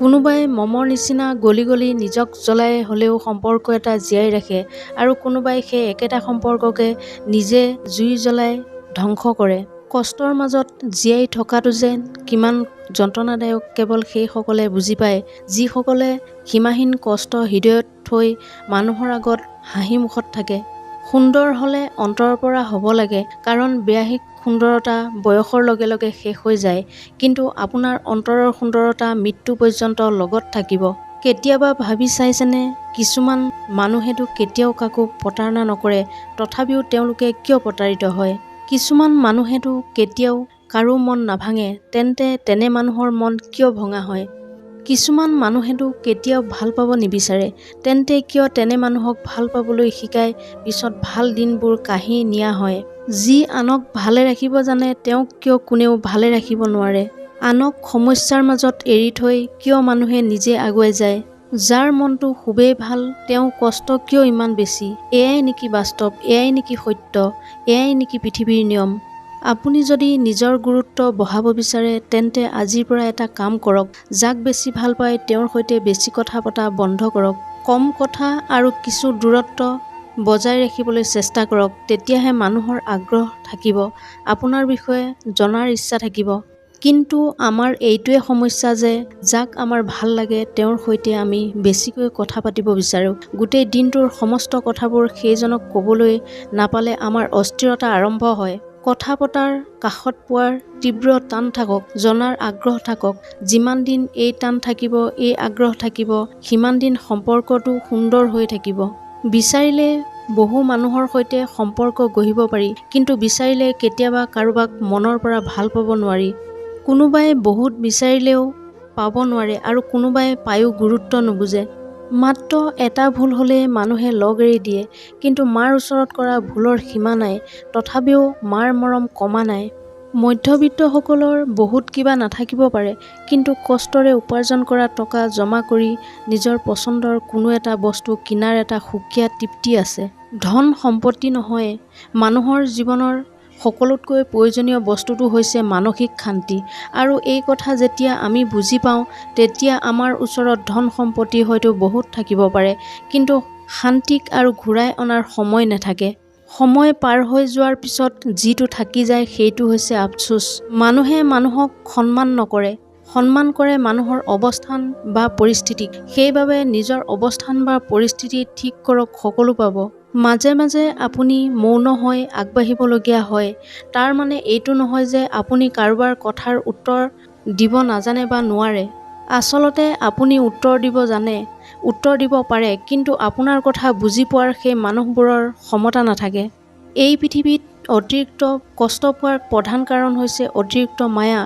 কোনোবাই মমৰ নিচিনা গলি গলি নিজক জ্বলাই হ'লেও সম্পৰ্ক এটা জীয়াই ৰাখে আৰু কোনোবাই সেই একেটা সম্পৰ্ককে নিজে জুই জ্বলাই ধ্বংস কৰে। কষ্টৰ মাজত জীয়াই থকাটো যে কিমান যন্ত্ৰণাদায়ক কেৱল সেইসকলে বুজি পায় যিসকলে সীমাহীন কষ্ট হৃদয়ত থৈ মানুহৰ আগত হাঁহি মুখত থাকে। সুন্দৰ হ'লে অন্তৰৰ পৰা হ'ব লাগে কাৰণ বেয়াহিক সুন্দৰতা বয়সৰ লগে লগে শেষ হৈ যায় কিন্তু আপোনাৰ অন্তৰৰ সুন্দৰতা মৃত্যু পৰ্যন্ত লগত থাকিব। কেতিয়াবা ভাবি চাইছেনে কিছুমান মানুহেতো কেতিয়াও কাকো প্ৰতাৰণা নকৰে তথাপিও তেওঁলোকে কিয় প্ৰতাৰিত হয়? কিছুমান মানুহেতো কেতিয়াও কাৰো মন নাভাঙে তেন্তে তেনে মানুহৰ মন কিয় ভঙা হয়? কিছুমান মানুহেতো কেতিয়াও ভাল পাব নিবিচাৰে। তেন্তে কিয় তেনে মানুহক ভাল পাবলৈ শিকাই পিছত ভাল দিনবোৰ কাঢ়ি নিয়া হয়? যি আনক ভালে ৰাখিব জানে তেওঁক কিয় কোনেও ভালে ৰাখিব নোৱাৰে? আনক সমস্যাৰ মাজত এৰি থৈ কিয় মানুহে নিজে আগুৱাই যায়? যাৰ মনটো খুবেই ভাল তেওঁ কষ্ট কিয় ইমান বেছি? এয়াই নেকি বাস্তৱ? এয়াই নেকি সত্য? এয়াই নেকি পৃথিৱীৰ নিয়ম? আপুনি যদি নিজৰ গুৰুত্ব বঢ়াব বিচাৰে তেন্তে আজিৰ পৰা এটা কাম কৰক। যাক বেছি ভাল পায় তেওঁৰ সৈতে বেছি কথা পতা বন্ধ কৰক। কম কথা আৰু কিছু দূৰত্ব বজাই ৰাখিবলৈ চেষ্টা কৰক। তেতিয়াহে মানুহৰ আগ্ৰহ থাকিব। আপোনাৰ বিষয়ে জনাৰ ইচ্ছা থাকিব। কিন্তু আমাৰ এইটোৱে সমস্যা যে যাক আমাৰ ভাল লাগে তেওঁৰ সৈতে আমি বেছিকৈ কথা পাতিব বিচাৰোঁ। গোটেই দিনটোৰ সমস্ত কথাবোৰ সেইজনক ক'বলৈ নাপালে আমাৰ অস্থিৰতা আৰম্ভ হয়। কথা পতাৰ কাষত পোৱাৰ তীব্ৰ টান থাকক জনাৰ আগ্ৰহ থাকক যিমান দিন এই টান থাকিব এই আগ্ৰহ থাকিব সিমান দিন সম্পৰ্কটো সুন্দৰ হৈ থাকিব। বিচাৰিলে বহু মানুহৰ সৈতে সম্পৰ্ক গঢ়িব পাৰি কিন্তু বিচাৰিলে কেতিয়াবা কাৰোবাক মনৰ পৰা ভাল পাব নোৱাৰি। কোনোবাই বহুত বিচাৰিলেও পাব নোৱাৰে আৰু কোনোবাই পায়ো গুৰুত্ব নুবুজে। মাত্ৰ এটা ভুল হ'লে মানুহে লগ এৰি দিয়ে কিন্তু মাৰ ওচৰত কৰা ভুলৰ সীমা নাই তথাপিও মাৰ মৰম কমা নাই। মধ্যবিত্তসকলৰ বহুত কিবা নাথাকিব পাৰে কিন্তু কষ্টৰে উপাৰ্জন কৰা টকা জমা কৰি নিজৰ পচন্দৰ কোনো এটা বস্তু কিনাৰ এটা সুকীয়া তৃপ্তি আছে। ধন সম্পত্তি নহয় মানুহৰ জীৱনৰ সকলোতকৈ প্ৰয়োজনীয় বস্তুটো হৈছে মানসিক শান্তি। আৰু এই কথা যেতিয়া আমি বুজি পাওঁ তেতিয়া আমাৰ ওচৰত ধন সম্পত্তি হয়তো বহুত থাকিব পাৰে। কিন্তু শান্তিক আৰু ঘূৰাই অনাৰ সময় নাথাকে। সময় পাৰ হৈ যোৱাৰ পিছত যিটো থাকি যায় সেইটো হৈছে আফচোচ। মানুহে মানুহক সন্মান নকৰে। সন্মান কৰে মানুহৰ অৱস্থান বা পৰিস্থিতিক। সেইবাবে নিজৰ অৱস্থান বা পৰিস্থিতি ঠিক কৰক সকলো পাব। মাজে মাজে আপুনি মৌন হৈ আগবাঢ়িবলগীয়া হয়। তাৰ মানে এইটো নহয় যে আপুনি কাৰোবাৰ কথাৰ উত্তৰ দিব নাজানে বা নোৱাৰে। আচলতে আপুনি উত্তৰ দিব জানে উত্তৰ দিব পাৰে কিন্তু আপোনাৰ কথা বুজি পোৱাৰ সেই মানুহবোৰৰ ক্ষমতা নাথাকে। এই পৃথিৱীত অতিৰিক্ত কষ্ট পোৱাৰ প্ৰধান কাৰণ হৈছে অতিৰিক্ত মায়া।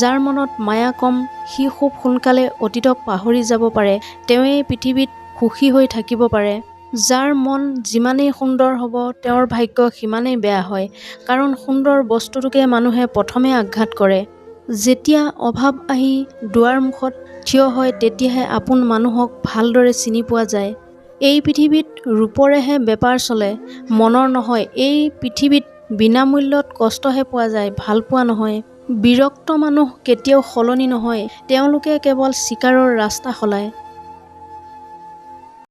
যাৰ মনত মায়া কম সি খুব সোনকালে অতীতক পাহৰি যাব পাৰে। তেওঁৱেই পৃথিৱীত সুখী হৈ থাকিব পাৰে। যাৰ মন যিমানেই সুন্দৰ হ'ব তেওঁৰ ভাগ্য সিমানেই বেয়া হয়। কাৰণ সুন্দৰ বস্তুটোকে মানুহে প্ৰথমে আঘাত কৰে। যেতিয়া অভাৱ আহি দুৱাৰ মুখত থিয় হয় তেতিয়াহে আপোন মানুহক ভালদৰে চিনি পোৱা যায়। এই পৃথিৱীত ৰূপৰেহে বেপাৰ চলে মনৰ নহয়। এই পৃথিৱীত বিনামূল্যত কষ্টহে পোৱা যায় ভাল পোৱা নহয়। বিৰক্ত মানুহ কেতিয়াও সলনি নহয়। তেওঁলোকে কেৱল চিকাৰৰ ৰাস্তা সলায়।